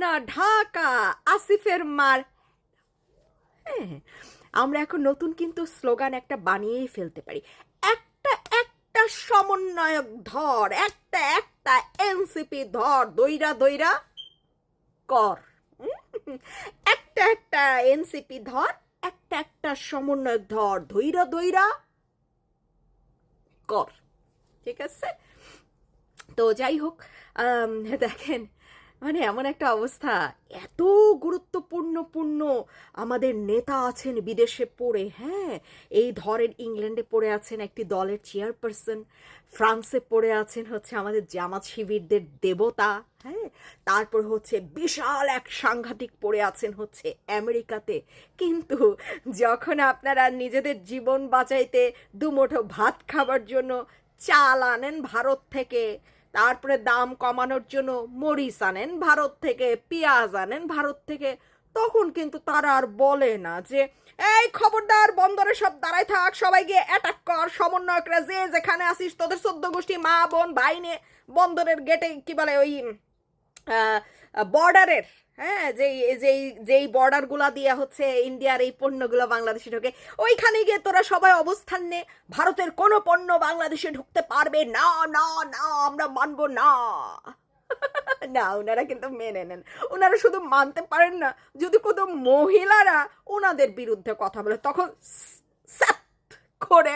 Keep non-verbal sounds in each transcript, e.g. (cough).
ময়না ঢাকা, আসিফের মার। হ্যাঁ আমরা এখন নতুন কিন্তু স্লোগান একটা বানিয়েই ফেলতে পারি। একটা একটা সমন্বয়ক ধর, একটা একটা এনসিপি ধর, দইরা দইরা কর। একটা একটা এনসিপি ধর, একটা একটা সমন্বয়ক ধর ধইরা দইরা কর। ঠিক আছে? তো যাই হোক দেখেন মানে এমন একটা অবস্থা। এত গুরুত্বপূর্ণ পূর্ণ আমাদের নেতা আছেন বিদেশে পড়ে হ্যাঁ? এই ধরেন ইংল্যান্ডে পড়ে আছেন একটি দলের চেয়ারপারসন, ফ্রান্সে পড়ে আছেন হচ্ছে আমাদের জামাত শিবিরদের দেবতা হ্যাঁ? তারপর হচ্ছে বিশাল এক সাংঘাতিক পড়ে আছেন হচ্ছে আমেরিকাতে। কিন্তু যখন আপনারা নিজেদের জীবন বাঁচাইতে দুমুঠো ভাত খাবার জন্য চাল আনেন ভারত থেকে তারপরে দাম কমানোর জন্য মরিচ আনেন, ভারত থেকে পেঁয়াজ আনেন, ভারত থেকে, তখন কিন্তু তারা আর বলে না যে, এই খবরদার, বন্দরে সব দাঁড়ায় থাক, সবাই গিয়ে অ্যাটাক কর, সমন্বয়করা যে যেখানে আসিস, তোদের সদ্য গোষ্ঠী মা, বোন, ভাই বন্দরের গেটে কি বলে ওই বর্ডারের হ্যাঁ যেই যেই যেই বর্ডারগুলা দিয়ে হচ্ছে ইন্ডিয়ার এই পণ্যগুলো বাংলাদেশে ঢোকে, ওইখানে গিয়ে তোরা সবাই অবস্থান নে। ভারতের কোনো পণ্য বাংলাদেশে ঢুকতে পারবে? না না না, আমরা মানবো না। (laughs) না, ওনারা কিন্তু মেনে নেন। ওনারা শুধু মানতে পারেন না, যদি কোনো মহিলারা ওনাদের বিরুদ্ধে কথা বলে, তখন করে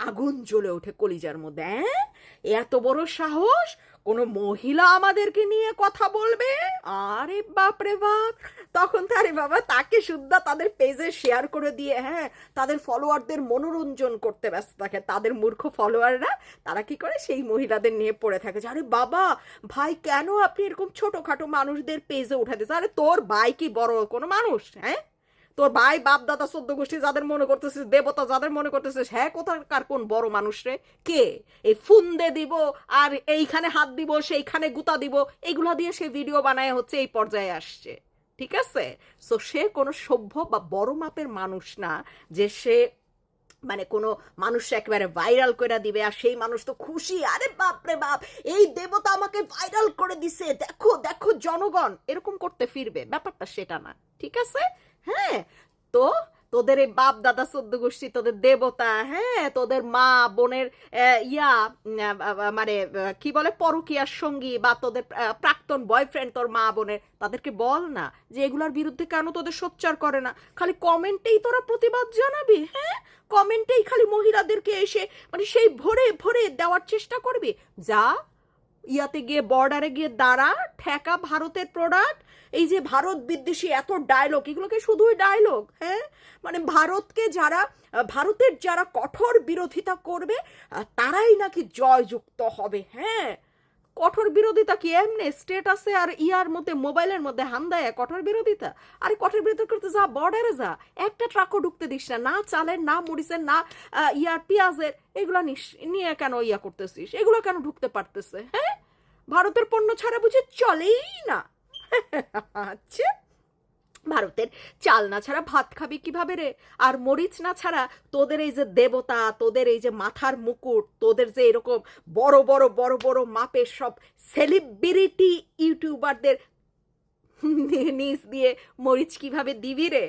আগুন জ্বলে ওঠে কলিজার মধ্যে হ্যাঁ? এত বড় সাহস কোনো মহিলা আমাদেরকে নিয়ে কথা বলবে? আরে বাপ রে বাপ। তখন তারে বাবা তাকে শুদ্ধা তাদের পেজে শেয়ার করে দিয়ে হ্যাঁ তাদের ফলোয়ারদের মনোরঞ্জন করতে ব্যস্ত থাকে। তাদের মূর্খ ফলোয়াররা তারা কি করে? সেই মহিলাদের নিয়ে পড়ে থাকে। যে, আরে বাবা ভাই কেন আপনি এরকম ছোটোখাটো মানুষদের পেজে উঠাতে আরে তোর ভাই কি বড় কোনো মানুষ? হ্যাঁ? তোর ভাই, বাপ, দাদা সদ্য গোষ্ঠী যাদের মনে করতেছিস, দেবতা যাদের মনে করতেছিস হ্যাঁ কোথাকার কোন বড় মানুষ রে? কে? এই ফুন্দে দিব আর এইখানে হাত দিব, সেইখানে গুতা দিব এইগুলা দিয়ে সে ভিডিও বানায় হচ্ছে, এই পর্যায়ে আসছে। ঠিক আছে? সো সে কোনো সভ্য বা বড় মাপের মানুষ না, যে সে মানে কোনো মানুষ একেবারে ভাইরাল করে দিবে, আর সেই মানুষ তো খুশি। আরে বাপ রে বাপ, এই দেবতা আমাকে ভাইরাল করে দিছে। দেখো দেখো জনগণ, এরকম করতে ফিরবে। ব্যাপারটা সেটা না। ঠিক আছে? হ্যাঁ তো তোদের এই বাপ দাদা চোদ্দ গোষ্ঠী, তোদের দেবতা হ্যাঁ তোদের মা, বোনের ইয়া মানে কি বলে, পরকিয়ার সঙ্গী বা তোদের প্রাক্তন বয়ফ্রেন্ড তোর মা, বোনের, তাদেরকে বল না যে এগুলোর বিরুদ্ধে কেন তোদের সোচ্চার করে না। খালি কমেন্টেই তোরা প্রতিবাদ জানাবি হ্যাঁ? কমেন্টেই খালি মহিলাদেরকে এসে মানে সেই ভরে ভরে দেওয়ার চেষ্টা করবি। যা ইয়াতে গিয়ে বর্ডারে গিয়ে দাঁড়া, ঠেকা ভারতের প্রোডাক্ট এই যে ভারত বিদ্বেষী, এত ডায়লগ এগুলোকে শুধুই ডায়লগ হ্যাঁ? মানে ভারতকে যারা, ভারতের যারা কঠোর বিরোধিতা করবে, তারাই নাকি জয়যুক্ত হবে হ্যাঁ? কঠোর বিরোধিতা কি এমনি স্টেটাসে আর ইয়ার মধ্যে মোবাইলের মধ্যে হান দেয় কঠোর বিরোধিতা? আরে কঠোর বিরোধিতা করতে যা বর্ডারে যা। একটা ট্রাকও ঢুকতে দিস না না চালের, না মরিচের, না ইয়ার পেঁয়াজের, এগুলা নিয়ে কেন ইয়া করতেছিস? এগুলো কেন ঢুকতে পারতেছে হ্যাঁ? ভারতের পণ্য ছাড়া বুঝে চলেই না। আচ্ছা ভারতের চাল না ছাড়া ভাত খাবি কীভাবে রে? আর মরিচ না ছাড়া তোদের এই যে দেবতা, তোদের এই যে মাথার মুকুট, তোদের যে এরকম বড় বড় বড় বড় মাপের সব সেলিব্রিটি ইউটিউবারদের নিচ দিয়ে মরিচ কীভাবে দিবি রে?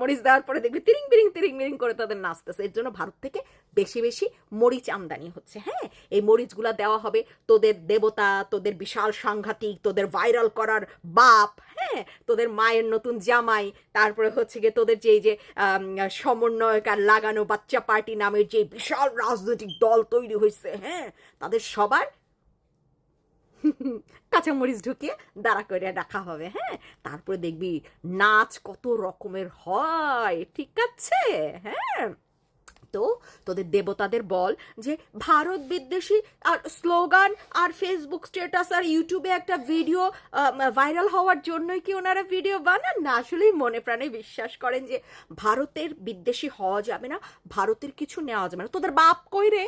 মরিচ দেওয়ার পরে দেখবি তিরিং বিরিং তিরিং বিরিং করে তাদের নাচতেছে। এর জন্য ভারত থেকে বেশি বেশি মরিচ আমদানি হচ্ছে হ্যাঁ? এই মরিচগুলা দেওয়া হবে তোদের দেবতা, তোদের বিশাল সাংঘাতিক, তোদের ভাইরাল করার বাপ হ্যাঁ? তোদের মায়ের নতুন জামাই, তারপরে হচ্ছে গিয়ে তোদের যে যে সমন্বয়ক লাগানো বাচ্চা পার্টি নামের যে বিশাল রাজনৈতিক দল তৈরি হয়েছে হ্যাঁ? তাদের সবার কাঁচামরিচ ঢুকিয়ে দাঁড়া করে রাখা হবে হ্যাঁ? তারপরে দেখবি নাচ কত রকমের হয়, ঠিক আছে? হ্যাঁ? তো তোদের দেবতাদের বল যে ভারত বিদ্বেষী আর স্লোগান আর ফেসবুক স্ট্যাটাস আর ইউটিউবে একটা ভিডিও ভাইরাল হওয়ার জন্যই কি ওনারা ভিডিও বানান? না, আসলেই মনে প্রাণে বিশ্বাস করেন যে ভারতের বিদ্বেষী হওয়া যাবে না, ভারতের কিছু নেওয়া যাবে না। তোদের বাপ কই রে?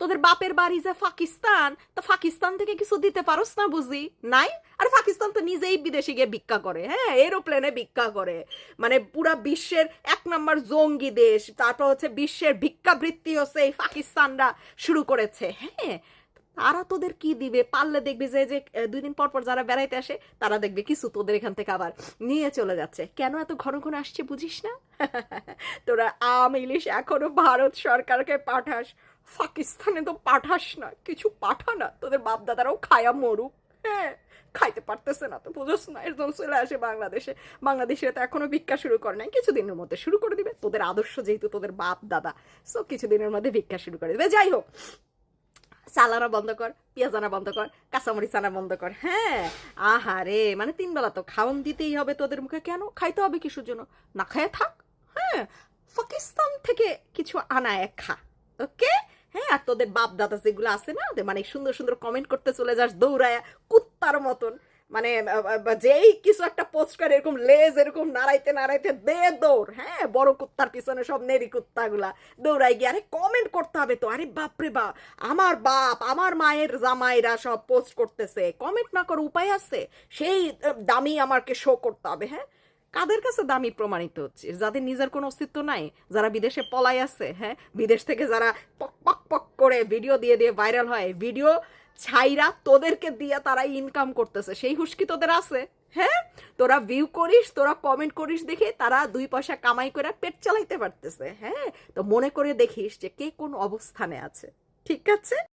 তোদের বাপের বাড়ি যে পাকিস্তান, তা পাকিস্তান থেকে কিছু দিতে পারোস না বুঝি? নাই? আর পাকিস্তান তো নিজেই বিদেশে গিয়ে ভিক্ষা করে হ্যাঁ এরোপ্লেনে ভিক্ষা করে। মানে পুরা বিশ্বের এক নম্বর জঙ্গি দেশ, তারপর হচ্ছে বিশ্বের ভিক্ষাবৃত্তি হচ্ছে এই পাকিস্তানরা শুরু করেছে হ্যাঁ? তারা তোদের কি দিবে? পারলে দেখবি যে যে দুই দিন পর পর যারা বেড়াইতে আসে, তারা দেখবে কিছু তোদের এখান থেকে আবার নিয়ে চলে যাচ্ছে। কেন এত ঘন ঘন আসছে বুঝিস না? (laughs) তোরা আম, ইলিশ এখনও ভারত সরকারকে পাঠাস। পাকিস্তানে তো পাঠাস না, কিছু পাঠা না। তোদের বাপ দাদারাও খায়া মরুক। হ্যাঁ খাইতে পারতেছে না তো, বুঝোস না, এরকম চলে আসে বাংলাদেশে। বাংলাদেশে তো এখনও ভিক্ষা শুরু করে নাই, কিছুদিনের মধ্যে শুরু করে দিবে। তোদের আদর্শ যেহেতু তোদের বাপ দাদা সো কিছুদিনের মধ্যে ভিক্ষা শুরু করে দিবে। যাই হোক চালানা বন্ধ কর পেঁয়াজ আনা বন্ধ কর কাঁচামরিচ আনা বন্ধ কর হ্যাঁ। আহারে মানে তিন বেলা তো খাওয়ান দিতেই হবে তোদের মুখে কেন? খাইতে হবে কিসের জন্য? না খায় থাক হ্যাঁ। পাকিস্তান থেকে কিছু আনা এক খা ওকে হ্যাঁ আর তোদের বাপ দাদা যেগুলো আছে না, ওদের মানে সুন্দর সুন্দর কমেন্ট করতে চলে যাস, দৌড়ায়, কুত্তার মতন। মানে যেই কিছু একটা পোস্ট করে, এরকম লেজ এরকম নাড়াইতে নাড়াইতে দে দৌড়। হ্যাঁ বড় কুত্তার পিছনে সব নেরি কুত্তাগুলা। দৌড়াই গিয়ে, আরে কমেন্ট করতে হবে তো, আরে বাপরে বাপ, আমার বাপ, আমার মায়ের জামাইরা সব পোস্ট করতেছে। কমেন্ট না করার উপায় আছে? সেই দামি আমাকে শো করতে হবে হ্যাঁ? কাদের কাছে দামি প্রমাণিত? হচ্ছে যাদের নিজের কোনো অস্তিত্ব নাই, যারা বিদেশে পলাই আছে হ্যাঁ? বিদেশ থেকে যারা পক পক পক করে ভিডিও দিয়ে দিয়ে ভাইরাল হয় ভিডিও ছাইরা তোদেরকে দিয়ে তারা ইনকাম করতেছে। সেই হুস্কি তোদের আছে হ্যাঁ? তোরা ভিউ করিস, তোরা কমেন্ট করিস দেখে তারা দুই পয়সা কামাই করে পেট চালাইতে পারতেছে হ্যাঁ? তো মনে করে দেখিস যে কে কোন অবস্থানে আছে, ঠিক আছে?